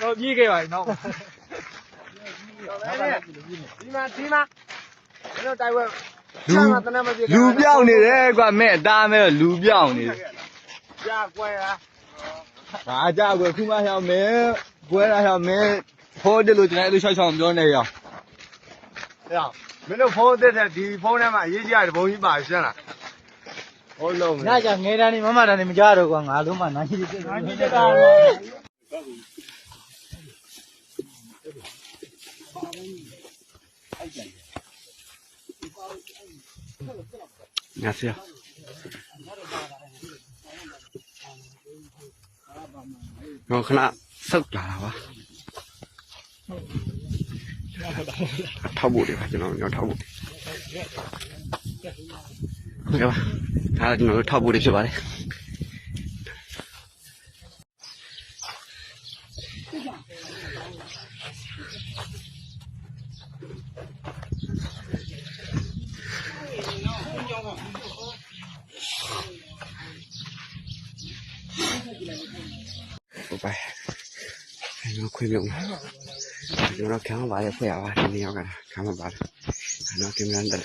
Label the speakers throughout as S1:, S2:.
S1: တော့ပြေးခဲ့ပါပြီနော်
S2: ဒီမှာဒီမှာကျွန်တော်တိုက်ဝဲ
S3: လူလူပြောင်းနေတယ်ကွာမဲ့အသားမဲ့လူပြောင်းနေတယ်
S2: ကြာကွယ်ဟာ
S3: ဘာကြောက်ကွယ်ခုမှရောက်မယ်ကွဲလာရောက်မယ်ဖိုးတယ်လို့ကျွန်တော်အဲ့လိုရှောက်ရှောက်ပြောနေရအောင်
S2: ဟဲ့မင်းတို့ဖုန်းသက်တဲ့ဒီဖုန်းထဲမှာအရေးကြီးတဲ့ဘုံကြီးပါရှင်းလားဟုတ်လုံး
S1: ညကြငယ်တန်းနေမမတန်းနေမကြတော့ကွာငါလုံးမနာကြီးတက်နာကြီးတက်တာ
S3: ငါဆရာတော့ခဏဆုတ်လာတာပါထောက်ဖို့တ ယ်ကျွန်တော်ညောထောက်ဖို့ဟုတ်ကဲ့ပါဒါကျွန်တော်တို့ထောက်ဖို့ဖြစ်ပါတယ်ဟုတ်ပါ အဲ့တော့ခွေးမြုံကျွန်တော်ခံပါရဖွဲ့ရပါဒီနေ့ရောက်ကခံမပါဘူးအဲ့တော့ကင်မရာတက်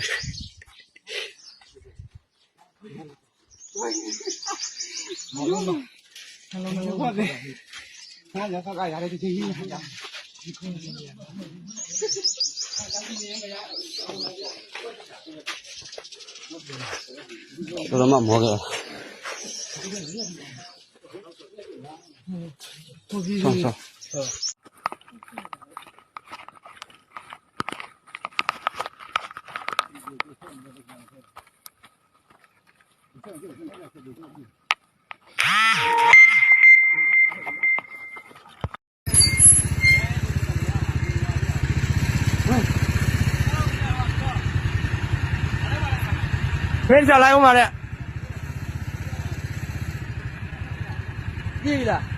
S3: တော်တော်မှမောခဲ့ဆောင်းဆောင်း
S2: ဖင်းချလိုက်အောင်ပါတဲ့
S1: ပြေးလား
S3: မိ
S4: 嗯。嗯。
S5: 喷下来了嘛嘞？几的？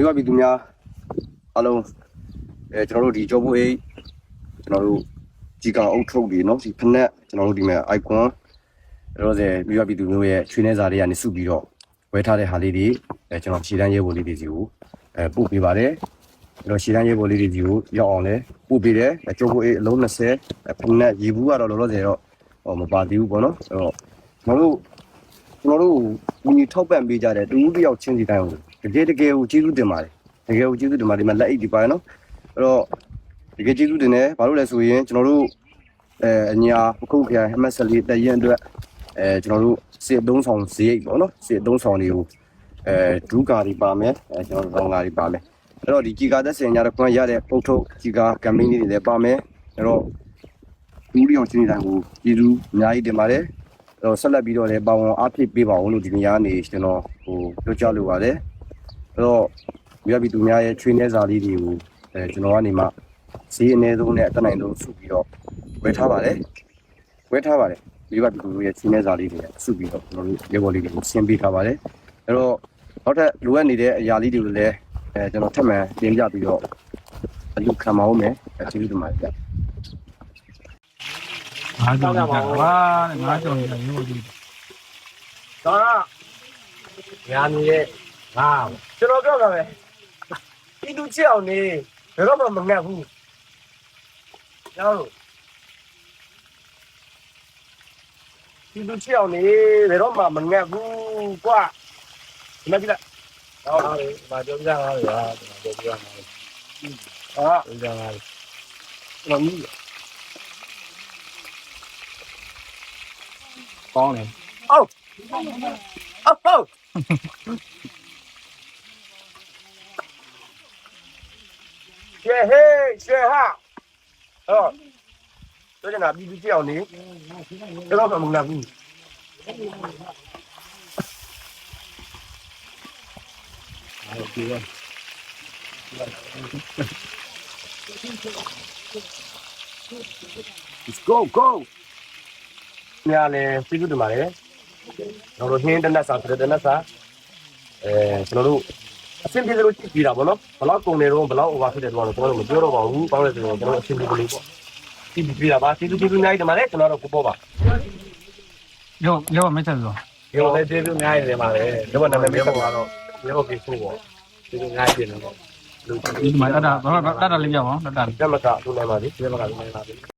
S3: မိဘပြည်သူများအားလုံးအဲကျွန်တော်တို့ဒီ job အိတ်ကျွန်တော်တို့ကြီးကအုပ်ထုတ်တွေနော်ဒီဖနက်ကျွန်တော်တို့ဒီမှာ icon ရောစေမိဘပြည်သူမျိုးရဲ့ချွေးနှဲစာတွေကနေစုပြီးတော့ဝဲထားတဲ့ဟာလေးတွေအဲကျွန်တော်ခြေတန်းရဲဘော်လေးတွေစီကိုအဲပို့ပေးပါတယ်ကျွန်တော်ရှည်တန်းရေးပေါ်လေးတွေဒီကိုရောက်အောင်လဲပို့ပေးတယ်အကျိုးကိုအေးအလုံး20ဖနက်ရေဘူးကတော့လောလောဆယ်တော့ဟောမပါသေးဘူးပေါ့နော်အဲ့တော့ကျွန်တော်တို့ကျွန်တော်တို့ဦးညီထောက်ပံ့ပေးကြတယ်တူဦးတယောက်ချင်းစီတိုင်းအောင် တကယ်တကယ်ကိုကျေးဇူးတင်ပါတယ်တကယ်ကိုကျေးဇူးတင်ပါတယ်ဒီမှာလက်အိတ်ဒီပါရနော်အဲ့တော့တကယ်ကျေးဇူးတင်တယ်ဘာလို့လဲဆိုရင်ကျွန်တော်တို့အဲအညာပခုတ်ခရိုင် MSL တရင်အတွက်အဲကျွန်တော်တို့စစ်အသုံးဆောင်ဈေးအိတ်ပေါ့နော်စစ်အသုံးဆောင်တွေကိုအဲဒူးကာတွေပါမယ်အဲကျွန်တော်တို့ကောင်ကာတွေပါမယ်အဲ့တော့ဒီကြီးကာသက်စင်ညာတော့ခွင့်ရတဲ့ပုတ်ထုတ်ကြီးကာကမ်ပိန်းလေးတွေလည်းပါမယ်အဲ့တော့ဒီလိုချင်းတိုင်းကိုကျေးဇူးအများကြီးတင်ပါတယ်အဲ့တော့ဆက်လက်ပြီးတော့လည်းပါဝင်အားဖြည့်ပေးပါဦးလို့ဒီနေရာကနေကျွန်တော်ဟိုပြောကြားလိုပါတယ် အဲ့တော့မိဘပြည်သူများရဲ့ချွေးနှဲစာလေးတွေကိုအဲကျွန်တော်ကနေမှဈေးအနည်းဆုံးနဲ့အတက်နိုင်ဆုံးစုပြီးတော့ဝယ်ထားပါတယ်ဝယ်ထားပါတယ်မိဘပြည်သူတို့ရဲ့ချွေးနှဲစာလေးတွေစုပြီးတော့ကျွန်တော်တို့ရေဘော်လေးတွေကိုဆင်းပေးထားပါတယ်အဲ့တော့နောက်ထပ်လိုအပ်နေတဲ့အရာလေးတွေကိုလည်းအဲကျွန်တော်ထပ်မံတင်ပြပြီးတော့အလူခံပါဦးမယ်အဲကျေးဇူးတင်ပါတယ်ဗျ
S1: ငါကြောင်ကြပါငါကြောင်ရရိုးကြည့်
S2: တော့ညာနေရဲ့ ငါကျွန်တော်ပြောတာပဲဒီလူချစ်အောင်နေဘယ်တော့မှမငတ်ဘူးကျောင်းလို့ဒီလူချစ်အောင်နေဘယ်တော့မှမငတ်ဘူးကွာဒီမှာကြည့်လိုက်ဟုတ်ပါပြီမပြောပြရပါဘူးကွာပြောပြရမှာဟာပြောပြရမှာကျွန်တော်မြည်
S1: ကောင်းတယ်
S2: ဟုတ်
S3: အောက်ဟုတ် ရှေဟေးရှေဟာဟောတို့ကနာပြီးပြီးကြောက်နေတော့မှမလာဘူး Let's go go ညာလေပြည့်စုံတယ်မှာလေကျွန်တော်တို့ဟင်းတနက်စာပြတဲ့တနက်စာအဲကျွန်တော်တို့ အဆင်ပြေလို့ကြည့်ကြတာပေါ့နော်ဘလောက်ကုန်နေတော့ဘလောက် over ဖြစ်တယ်တော့ကျွန်တော်တို့မပြောတော့ပါဘူးပေါင်းလဲဆိုတော့ကျွန်တော်တို့အဆင်ပြေလို့ပေါ့ကြည့်ပြီးတာပါကျေးဇူးကျေးဇူးအများကြီးတင်ပါတယ်ကျွန်တော်တို့ကိုပေါ်ပါ
S1: ရောရောမဆက်ဆို
S3: ဒီလိုလည်းကျေးဇူးအများကြီးတင်ပါတယ်ဒီဘက်နာမည်ပြောပါတော့ဒီဟုတ်ပြီဆိုပေါ့ကျေးဇူးအများကြီးတင်တယ်ပေါ့လူ
S1: ဒီမှာတတ်တာဘာတတ်တာလေးပြောင်းအောင်တတ်တာ
S3: တက်မကလူနိုင်ပါလေတက်မကလူနိုင်ပါလေ